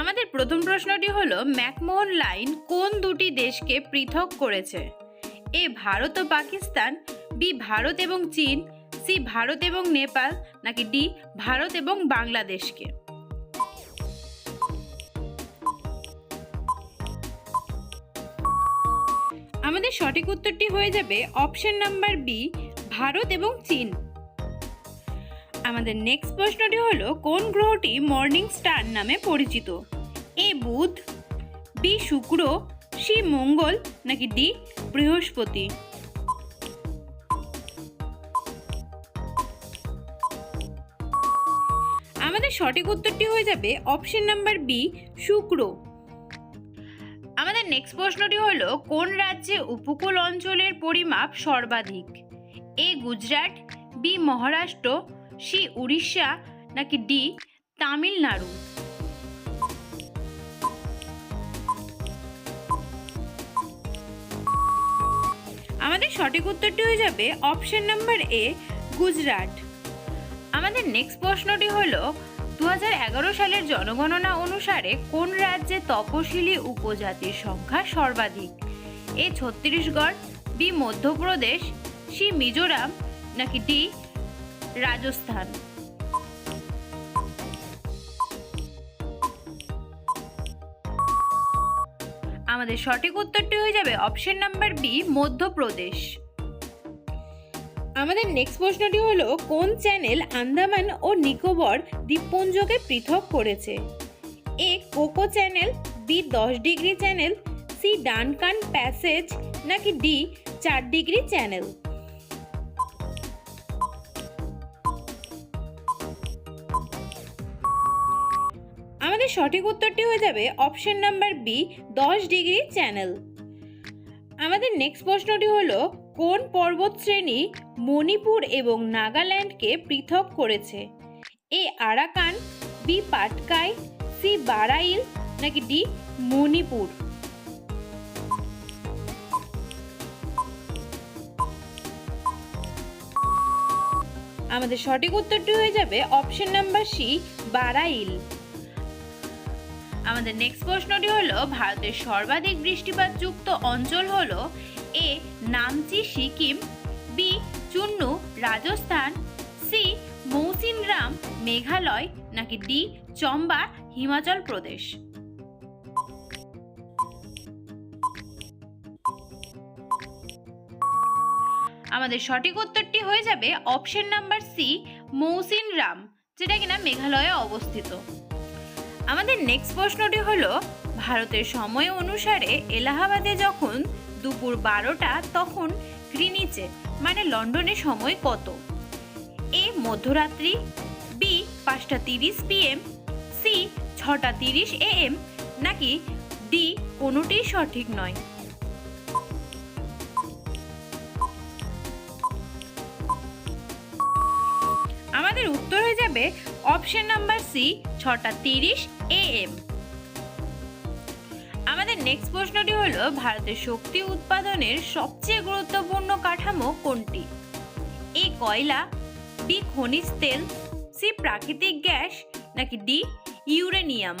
আমাদের প্রথম প্রশ্নটি হলো, ম্যাকমোহন লাইন কোন দুটি দেশকে পৃথক করেছে? এ ভারত ও পাকিস্তান, বি ভারত এবং চীন, সি ভারত এবং নেপাল, নাকি ডি ভারত এবং বাংলাদেশকে? আমাদের সঠিক উত্তরটি হয়ে যাবে, অপশন নাম্বার বি, ভারত এবং চীন। আমাদের নেক্সট প্রশ্নটি হলো, কোন গ্রহটি মর্নিং স্টার নামে পরিচিত? এ বুধ, বি শুক্র, সি মঙ্গল, নাকি ডি বৃহস্পতি? আমাদের সঠিক উত্তরটি হয়ে যাবে অপশন নাম্বার বি শুক্র। আমাদের নেক্সট প্রশ্নটি হলো, কোন রাজ্যে উপকূল অঞ্চলের পরিমাপ সর্বাধিক? A Gujarat, B Maharashtra C Orissa নাকি ডি, তামিলনাড়ু? আমাদের সঠিক উত্তরটি হয়ে যাবে অপশন নাম্বার এ, গুজরাট। আমাদের নেক্সট প্রশ্নটি হলো দু সালের জনগণনা অনুসারে কোন রাজ্যে তপশিলি উপজাতির সংখ্যা সর্বাধিক? A, Chhattisgarh, B, Madhya Pradesh, C, Mizoram, নাকি ডি রাজস্থান। আমাদের সঠিক উত্তরটি হয়ে যাবে অপশন নাম্বার বি, মধ্যপ্রদেশ। আমাদের নেক্সট প্রশ্নটি হলো, কোন চ্যানেল আন্দামান ও নিকোবর দ্বীপপুঞ্জকে পৃথক করেছে? এ, কোকো চ্যানেল বি, দশ degree channel C, Duncan passage নাকি ডি, চার ডিগ্রি চ্যানেল আমাদের সঠিক উত্তরটি হয়ে যাবে অপশন নাম্বার বি, দশ ডিগ্রি চ্যানেল। আমাদের নেক্সট প্রশ্নটি হলো, কোন পর্বতশ্রেণী মণিপুর এবং নাগাল্যান্ডকে পৃথক করেছে? A, Arakan, B, Patkai, C, Barail, নাকি ডি, মণিপুর? আমাদের সঠিক উত্তরটি হয়ে যাবে অপশন নাম্বার সি, বারাইল। আমাদের নেক্সট প্রশ্নটি হলো, ভারতের সর্বাধিক বৃষ্টিপাতযুক্ত অঞ্চল হলো A Namchi, Sikkim, B Chunnu, Rajasthan, C Mawsynram Meghalaya, নাকি ডি চম্বা হিমাচল প্রদেশ? আমাদের সঠিক উত্তরটি হয়ে যাবে অপশন নাম্বার সি মৌসিনরাম যেটা কিনা মেঘালয়ে অবস্থিত। আমাদের নেক্সট প্রশ্নটি হলো, ভারতের সময় অনুসারে এলাহাবাদে যখন দুপুর বারোটা, তখন গ্রিনিচে মানে লন্ডনে সময় কত? এ, মধ্যরাত্রি, বি, পাঁচটা তিরিশ পিএম সি, ছটা তিরিশ এএম নাকি ডি কোনোটি সঠিক নয়? আমাদের উত্তর হয়ে যাবে অপশন নাম্বার সি, ছটা তিরিশ এ এম। আমাদের নেক্সট প্রশ্নটি হলো, ভারতের শক্তি উৎপাদনের সবচেয়ে গুরুত্বপূর্ণ কাঠামো কোনটি? এ, কয়লা, বি, খনিজ তেল, সি, প্রাকৃতিক গ্যাস, নাকি ডি, ইউরেনিয়াম?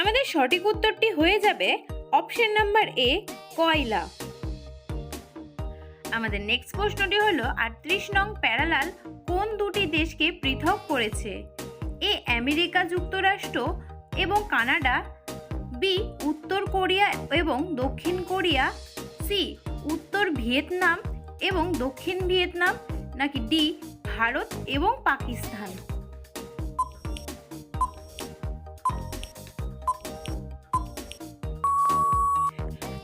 আমাদের সঠিক উত্তরটি হয়ে যাবে অপশন নাম্বার এ, কয়লা। আমাদের নেক্সট প্রশ্নটি হলো, আটত্রিশ নং প্যারালাল কোন দুটি দেশকে পৃথক করেছে? এ, আমেরিকা যুক্তরাষ্ট্র এবং কানাডা, বি, উত্তর কোরিয়া এবং দক্ষিণ কোরিয়া, সি, উত্তর ভিয়েতনাম এবং দক্ষিণ ভিয়েতনাম, নাকি ডি, ভারত এবং পাকিস্তান?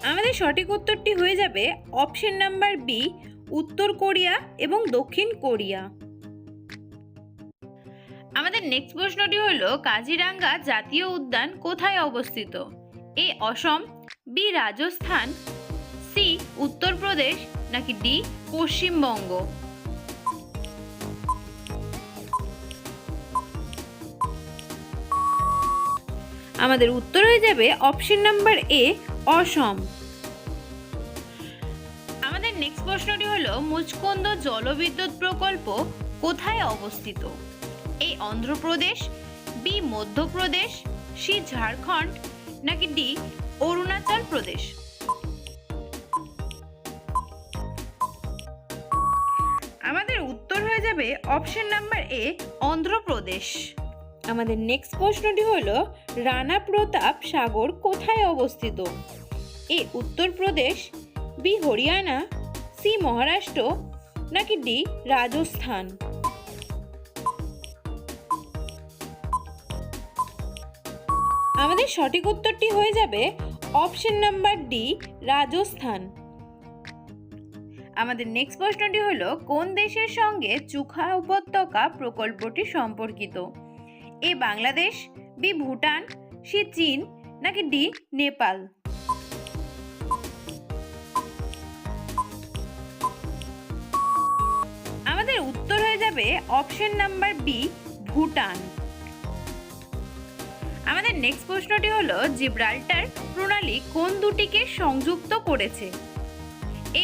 আমাদের সঠিক উত্তরটি হয়ে যাবে অপশন নাম্বার বি, উত্তর কোরিয়া এবং দক্ষিণ কোরিয়া। আমাদের নেক্সট প্রশ্নটি হলো, কাজিরাঙ্গা জাতীয় উদ্যান কোথায় অবস্থিত? A, Assam B Rajasthan C Uttar Pradesh নাকি ডি পশ্চিমবঙ্গ? আমাদের উত্তর হয়ে যাবে অপশন নাম্বার এ, অসম। মুচকন্দ জলবিদ্যুৎ প্রকল্প কোথায় অবস্থিত? A Andhra Pradesh B Madhya Pradesh C Jharkhand, নাকি ডি অরুণাচল প্রদেশ? আমাদের উত্তর হয়ে যাবে অপশন নাম্বার এ অন্ধ্রপ্রদেশ। আমাদের নেক্সট প্রশ্নটি হলো, রানা প্রতাপ সাগর কোথায় অবস্থিত? A Uttar Pradesh B Haryana C Maharashtra নাকি ডি রাজস্থান? আমাদের সঠিক উত্তরটি হয়ে যাবে অপশন নাম্বার ডি রাজস্থান। আমাদের নেক্সট প্রশ্নটি হলো, কোন দেশের সঙ্গে চুখা উপত্যকা প্রকল্পটি সম্পর্কিত? A Bangladesh, B Bhutan, C চীন নাকি ডি নেপাল? যাবে অপশন নাম্বার বি ভুটান আমাদের নেক্সট প্রশ্নটি হলো, জিব্রাল্টার প্রণালী কোন দুটিকে সংযুক্ত করেছে?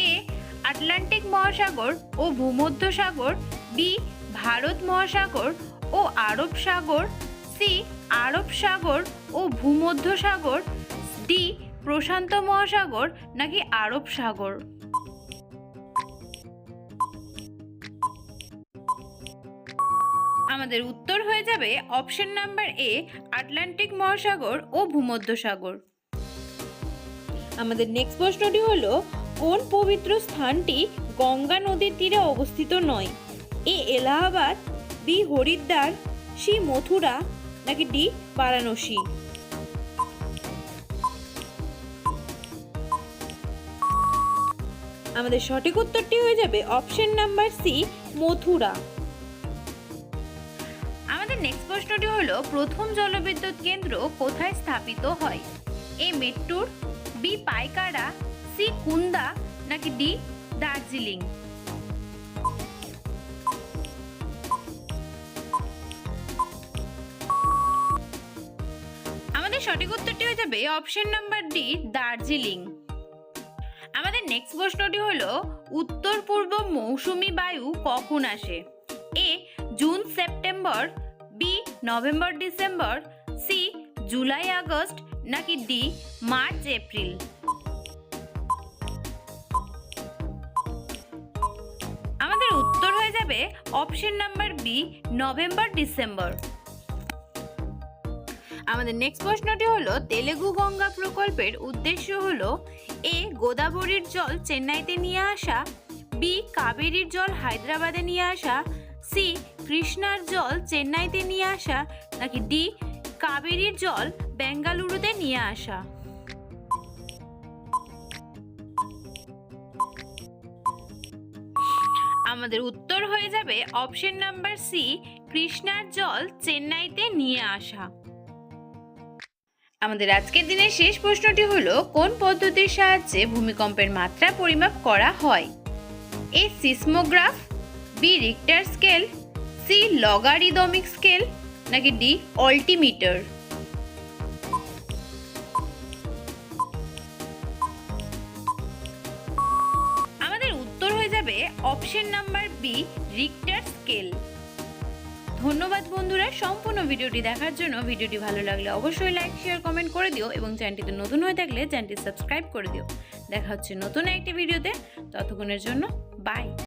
এ আটলান্টিক মহাসাগর ও ভূমধ্যসাগর বি ভারত মহাসাগর ও আরব সাগর সি আরব সাগর ও ভূমধ্যসাগর ডি প্রশান্ত মহাসাগর নাকি আরব সাগর? আমাদের উত্তর হয়ে যাবে অপশন নাম্বার এ, আটলান্টিক মহাসাগর ও ভূমধ্যসাগর। আমাদের নেক্সট প্রশ্নটি হলো, কোন পবিত্র স্থানটি গঙ্গা নদীর তীরে অবস্থিত নয়? A, Allahabad, B, Haridwar, C, Mathura, নাকি ডি, বারাণসী? আমাদের সঠিক উত্তরটি হয়ে যাবে অপশন নাম্বার সি, মথুরা। প্রশ্নটি হলো, প্রথম জলবিদ্যুৎ কেন্দ্র কোথায় স্থাপিত হয়? এ মেট্টুর বি পাইকারা, সি কুন্দা, নাকি ডি দার্জিলিং? আমাদের সঠিক উত্তরটি হয়ে যাবে অপশন নাম্বার ডি, দার্জিলিং। আমাদের নেক্সট প্রশ্নটি হলো উত্তর পূর্ব মৌসুমী বায়ু কখন আসে? A, June, September November, December, C, July, August, নাকি ডি, মার্চ, এপ্রিল? আমাদের উত্তর হয়ে যাবে option number B, November, December. আমাদের নেক্সট প্রশ্নটি হলো, তেলেগু গঙ্গা প্রকল্পের উদ্দেশ্য হলো, এ, গোদাবরীর জল চেন্নাইতে নিয়ে আসা, বি, কাবেরীর জল হায়দ্রাবাদে নিয়ে আসা সি, কৃষ্ণার জল চেন্নাইতে নিয়ে আসা, নাকি ডি, কাবেরীর জল বেঙ্গালুরুতে নিয়ে আসা? আমাদের উত্তর হয়ে যাবে অপশন নাম্বার সি, কৃষ্ণার জল চেন্নাইতে নিয়ে আসা। আমাদের আজকের দিনের শেষ প্রশ্নটি হলো, কোন পদ্ধতির সাহায্যে ভূমিকম্পের মাত্রা পরিমাপ করা হয়? A, seismograph B Richter scale C logarithmic scale নাকি ডি অল্টিমিটার আমাদের উত্তর হয়ে যাবে option number B Richter scale ধন্যবাদ বন্ধুরা, সম্পূর্ণ ভিডিওটি দেখার জন্য ভিডিওটি ভালো লাগলে অবশ্যই লাইক শেয়ার কমেন্ট করে দিও এবং চ্যানেলটিতে নতুন হয়ে থাকলে চ্যানেলটি সাবস্ক্রাইব করে দিও। দেখা হচ্ছে নতুন একটি ভিডিওতে, ততক্ষণের জন্য বাই